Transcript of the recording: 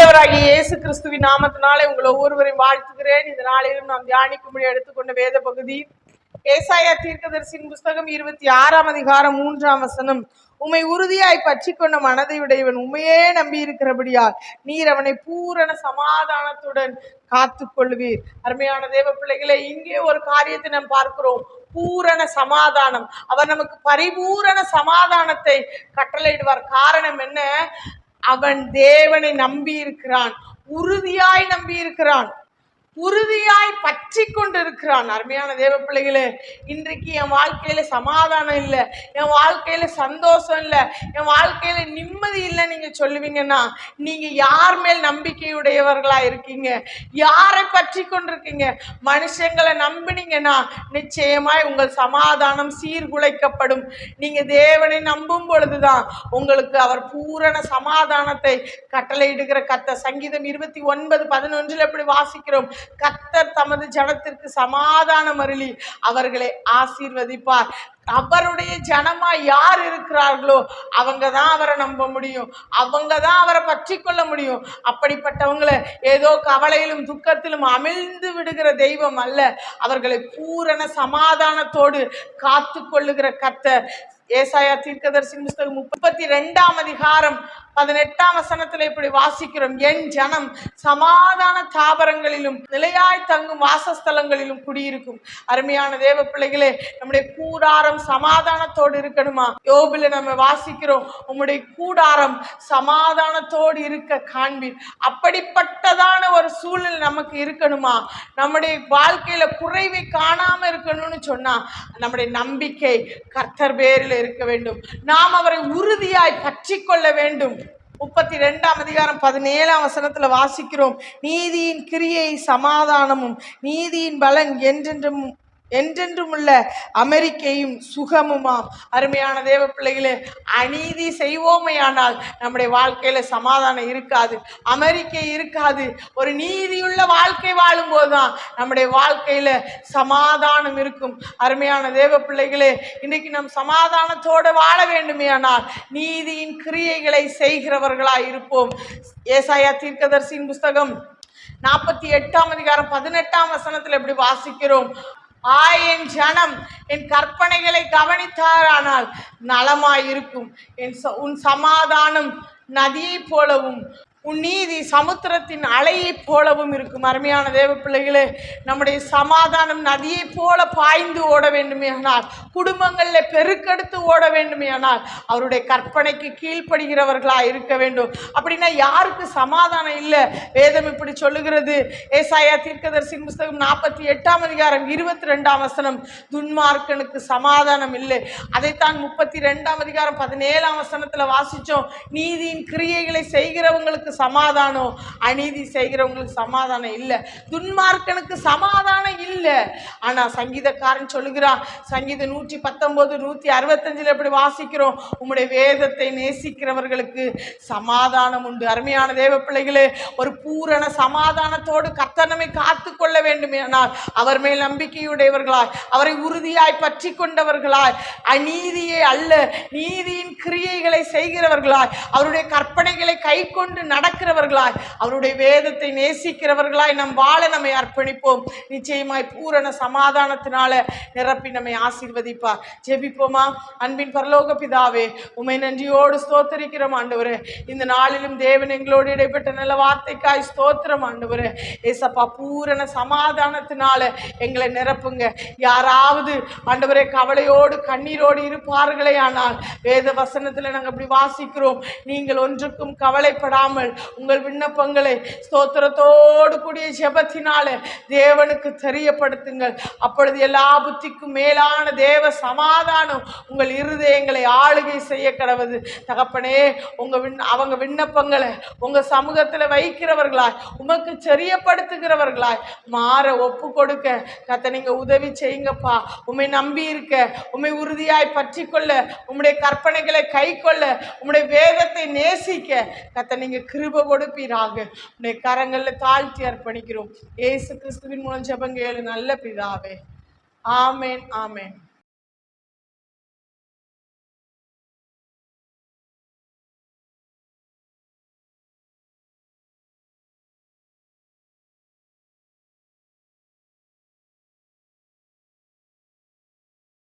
ஆண்டவராகிய இயேசு கிறிஸ்துவின் நாமத்தினாலே உங்களை ஒவ்வொருவரையும் வாழ்த்துகிறேன். இந்த நாளிலும் நாம் தியானிக்கும்படி எடுத்துக்கொண்ட வேத பகுதி ஏசாயா தீர்க்கதரிசியின் புஸ்தகம் இருபத்தி ஆறாம் அதிகாரம் மூன்றாம் வசனம். உம்மை உறுதியாய் பற்றி கொண்ட மனதை உடையவன் உண்மையே நம்பி இருக்கிறபடியால் நீர் அவனை பூரண சமாதானத்துடன் காத்து கொள்வீர் அருமையான தேவ பிள்ளைகளை இங்கே ஒரு காரியத்தை நாம் பார்க்கிறோம். பூரண சமாதானம். அவர் நமக்கு பரிபூரண சமாதானத்தை கட்டளையிடுவார். காரணம் என்ன? அவன் தேவனை நம்பி இருக்கிறான் உறுதியாய் நம்பி இருக்கிறான் உறுதியாய் பற்றி கொண்டிருக்கிறான். அருமையான தேவ பிள்ளைகளே இன்றைக்கு என் வாழ்க்கையில சமாதானம் இல்லை. என் வாழ்க்கையில சந்தோஷம் இல்லை. என் வாழ்க்கையில நிம்மதி இல்லை நீங்க சொல்லுவீங்கன்னா நீங்க யார் மேல் நம்பிக்கையுடையவர்களா இருக்கீங்க? யாரை பற்றி கொண்டிருக்கீங்க? மனுஷங்களை நம்பினீங்கன்னா நிச்சயமாய் உங்கள் சமாதானம் சீர்குலைக்கப்படும். நீங்க தேவனை நம்பும் பொழுதுதான் உங்களுக்கு அவர் பூரண சமாதானத்தை கட்டளையிடுகிற கத்த சங்கீதம் இருபத்தி ஒன்பது பதினொன்றில் எப்படி வாசிக்கிறோம்? கத்த கர்த்தர் தமது ஜனத்திற்கு சமாதானம் அருளி அவர்களை ஆசீர்வதிப்பார். அவருடைய ஜனமா யார் இருக்கிறார்களோ அவங்க தான் அவரை நம்ப முடியும். அவங்க தான் அவரை பற்றி கொள்ள முடியும். அப்படிப்பட்டவங்களை ஏதோ கவலையிலும் துக்கத்திலும் அமிழ்ந்து விடுகிற தெய்வம் அல்ல. அவர்களை பூரண சமாதானத்தோடு காத்து கொள்ளுகிற கத்தர் ஏசாயா தீர்க்கதரிசி புஸ்தகம் முப்பத்தி ரெண்டாம் அதிகாரம் பதினெட்டாம் வசனத்துல இப்படி வாசிக்கிறோம். என் ஜனம் சமாதான தாபரங்களிலும் நிலையாய் தங்கும் வாசஸ்தலங்களிலும் குடியிருக்கும். அருமையான தேவ பிள்ளைகளே நம்முடைய கூடாரம் சமாதானத்தோடு இருக்கணுமா? யோபில நம்ம வாசிக்கிறோம் உங்களுடைய கூடாரம் சமாதானத்தோடு இருக்க காண்பீர். அப்படிப்பட்டதான ஒரு சூழ்நிலை நமக்கு இருக்கணுமா? நம்முடைய வாழ்க்கையில குறைவை காணாம இருக்கணும்னு சொன்னா நம்முடைய நம்பிக்கை கர்த்தர் பேரில் இருக்க வேண்டும். நாம் அவரை உறுதியாய் பற்றி கொள்ள வேண்டும். முப்பத்தி ரெண்டாம் அதிகாரம் பதினேழாம் வசனத்தில் வாசிக்கிறோம் நீதியின் கிரியை சமாதானமும் நீதியின் பலன் என்றென்றும் என்றென்றும் உள்ள அமெரிக்கையும் சுகமுமாம் அருமையான தேவ பிள்ளைகளே அநீதி செய்வோமையானால் நம்முடைய வாழ்க்கையில சமாதானம் இருக்காது அமெரிக்கை இருக்காது. ஒரு நீதியுள்ள வாழ்க்கை வாழும்போது தான் நம்முடைய வாழ்க்கையில சமாதானம் இருக்கும். அருமையான தேவ பிள்ளைகளே இன்னைக்கு நம் சமாதானத்தோடு வாழ வேண்டுமேயானால் நீதியின் கிரியைகளை செய்கிறவர்களாய் இருப்போம். ஏசாயா தீர்க்கதர்சியின் புஸ்தகம் நாற்பத்தி எட்டாம் அதிகாரம் பதினெட்டாம் வசனத்தில் எப்படி வாசிக்கிறோம். ஆ என் ஜனம் என் கற்பனைகளை கவனித்தாரானால் நலமாயிருக்கும். என் ச- உன் சமாதானம் நதியைப் போலவும் உன் நீதி சமுத்திரத்தின் அலையைப் போலவும் இருக்கும் அருமையான தேவ பிள்ளைகளே. நம்முடைய சமாதானம் நதியைப் போல பாய்ந்து ஓட வேண்டுமேயானால் குடும்பங்களில் பெருக்கெடுத்து ஓட வேண்டுமேயானால் அவருடைய கற்பனைக்கு கீழ்ப்படுகிறவர்களாக இருக்க வேண்டும். அப்படின்னா யாருக்கு சமாதானம் இல்லை? வேதம் இப்படி சொல்லுகிறது. ஏசாயா தீர்க்கதரிசின் புஸ்தகம் நாற்பத்தி எட்டாம் அதிகாரம் இருபத்தி ரெண்டாம் வசனம் துன்மார்க்கனுக்கு சமாதானம் இல்லை. அதைத்தான் முப்பத்தி ரெண்டாம் அதிகாரம் பதினேழாம் வசனத்தில் வாசித்தோம் நீதியின் கிரியைகளை செய்கிறவங்களுக்கு சமாதானம் அநீதி செய்கிறவங்களுக்கு சமாதானம் இல்லை. துன்மார்க்கனுக்கு சமாதானம் இல்லை. ஆனால் சங்கீதக்காரன் சொல்லுகிறான் சங்கீதம் நூற்றி பத்தொம்போது நூற்றி அறுபத்தஞ்சில் எப்படி வாசிக்கிறோம்? உம்முடைய வேதத்தை நேசிக்கிறவர்களுக்கு சமாதானம் உண்டு. அருமையான தேவ பிள்ளைகளே ஒரு பூரண சமாதானத்தோடு கத்தனமை காத்து கொள்ள வேண்டுமேனால் அவர் மேல் நம்பிக்கையுடையவர்களாய் அவரை உறுதியாய் பற்றி கொண்டவர்களாய் அநீதியே அல்ல நீதியின் கிரியைகளை செய்கிறவர்களாய் அவருடைய கற்பனைகளை கை கொண்டு நடக்கிறவர்களாய் அவருடைய வேதத்தை நேசிக்கிறவர்களாய் நம் வாழ நம்மை அர்ப்பணிப்போம். நிச்சயமாய் பூரண சமாதானத்தினால நிரப்பி நம்மை ஆசீர்வதிப்பார். ஜெபிப்போமா? அன்பின் பரலோக பிதாவே உமை நன்றியோடு ஸ்தோத்தரிக்கிறோம் ஆண்டவரே. இந்த நாளிலும் தேவன் எங்களோடு இடைப்பட்ட நல்ல வார்த்தைக்காய் ஸ்தோத்திரம் ஆண்டவரே. ஏசப்பா பூரண சமாதானத்தினால எங்களை நிரப்புங்க. யாராவது ஆண்டவரே கவலையோடு கண்ணீரோடு இருப்பார்களே ஆனால் வேத வசனத்தில் நாங்கள் அப்படி வாசிக்கிறோம். நீங்கள் ஒன்றுக்கும் கவலைப்படாமல் உங்கள் விண்ணப்பங்களை ஸ்தோத்திரத்தோடு கூடிய ஜெபத்தினால தேவனுக்கு தெரியப்படுத்துங்கள். அப்பொழுது எல்லா புத்திக்கும் மேலான தேவ சமாதானம் உங்கள் இருதயங்களை ஆளுகை செய்ய கடவுது. தகப்பனே உங்க விண் அவங்க விண்ணப்பங்களை உங்க சமூகத்துல வைக்கிறவர்களாய் உமக்கு தெரியப்படுத்துகிறவர்களாய் மாற ஒப்பு கொடுக்க கத்த நீங்க உதவி செய்யுங்கப்பா. உம்மை நம்பி இருக்க உண்மை உறுதியாய் பற்றி கொள்ள உம்முடைய கற்பனைகளை கை கொள்ள உம்முடைய வேதத்தை நேசிக்க கத்த நீங்க கிருப கொடுப்பீராக. உம்முடைய கரங்களில் தாழ்த்தி அர்ப்பணிக்கிறோம். ஏசு கிறிஸ்துவின் மூலம் ஜெபங்க ஏழு நல்ல பிதாவே. ஆமேன் ஆமேன்.